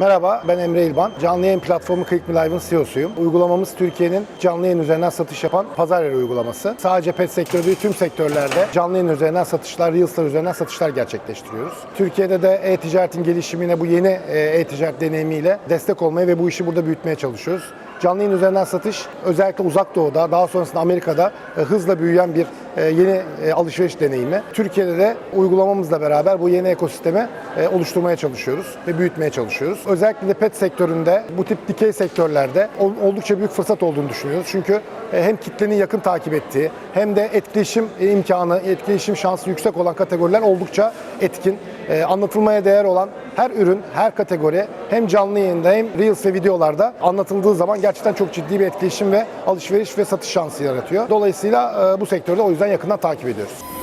Merhaba, ben Emre İlban. Canlı yayın platformu Click Me Live'ın CEO'suyum. Uygulamamız Türkiye'nin canlı yayın üzerinden satış yapan pazar yeri uygulaması. Sadece pet sektörü değil, tüm sektörlerde canlı yayın üzerinden satışlar, Reels'lar üzerinden satışlar gerçekleştiriyoruz. Türkiye'de de e-ticaretin gelişimine bu yeni e, e-ticaret deneyimiyle destek olmaya ve bu işi burada büyütmeye çalışıyoruz. Canlı yayın üzerinden satış özellikle uzak doğuda, daha sonrasında Amerika'da e, hızla büyüyen bir e, yeni e, alışveriş deneyimi. Türkiye'de de uygulamamızla beraber bu yeni ekosistemi oluşturmaya çalışıyoruz ve büyütmeye çalışıyoruz. Özellikle de pet sektöründe, bu tip dikey sektörlerde ol- oldukça büyük fırsat olduğunu düşünüyoruz. Çünkü hem kitlenin yakın takip ettiği hem de etkileşim imkanı, etkileşim şansı yüksek olan kategoriler oldukça etkin. E, Anlatılmaya değer olan her ürün, her kategori hem canlı yayında hem Reels ve videolarda anlatıldığı zaman gerçekten çok ciddi bir etkileşim ve alışveriş ve satış şansı yaratıyor. Dolayısıyla e, bu sektörde o yüzden yakından takip ediyoruz.